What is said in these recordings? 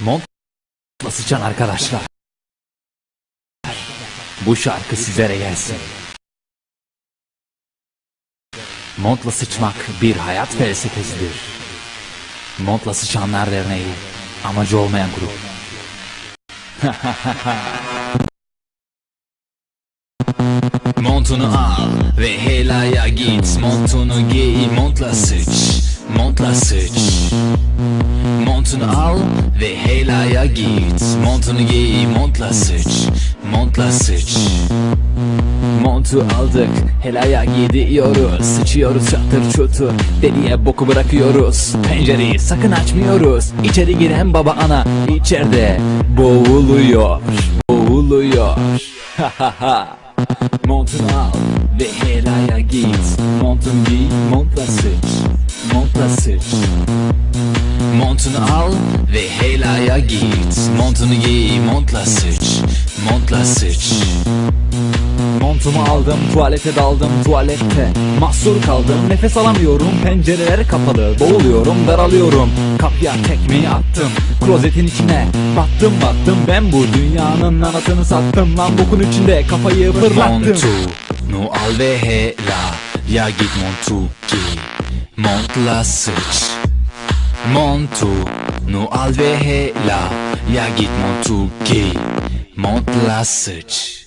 Montla sıçan arkadaşlar. Bu şarkı sizlere gelsin. Montla sıçmak bir hayat felsefesidir. Montla sıçanlar derneği amacı olmayan grup. Montunu al ve helaya git Montunu giy montla sıç Montla sıç Montunu al helaya git. Montunu giy montla sıç Montla sıç Montu aldık helaya gidiyoruz. Sıçıyoruz çatır çutur Deliye boku bırakıyoruz. Pencereyi sakın açmıyoruz. İçeri giren baba ana içeride Boğuluyor Boğuluyor. Ha ha Montunu al ve helaya git. Montunu giy montla sıç Montla sıç Montunu al ve helaya git Montunu giy montla sıç Montla sıç Montumu aldım tuvalete daldım tuvalette Mahsur kaldım. Nefes alamıyorum pencereler kapalı Boğuluyorum daralıyorum. Kapıya tekmeyi attım Klozetin içine battım battım. Ben bu dünyanın anasını sattım Lan. Bokun içinde kafayı fırlattım. Montunu al ve hela Ya git montu giy Montla sıç Montunu al ve hela Ya git montu giy Montla sıç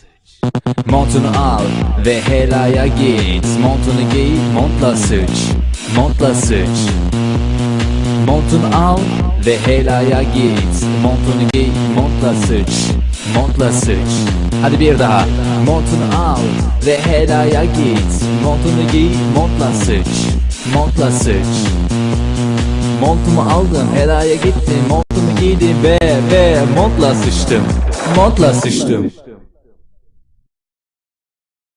Montunu al ve helaya git. Montunu giy montla sıç Montla sıç Montunu al ve helaya git. Montunu giy montla sıç Montla sıç Hadi bir daha. Montunu al ve helaya git. Montunu giy montla sıç Montla sıç Montumu aldım helaya gittim. Montumu giydim ve ve montla sıçtım. Montla sıçtım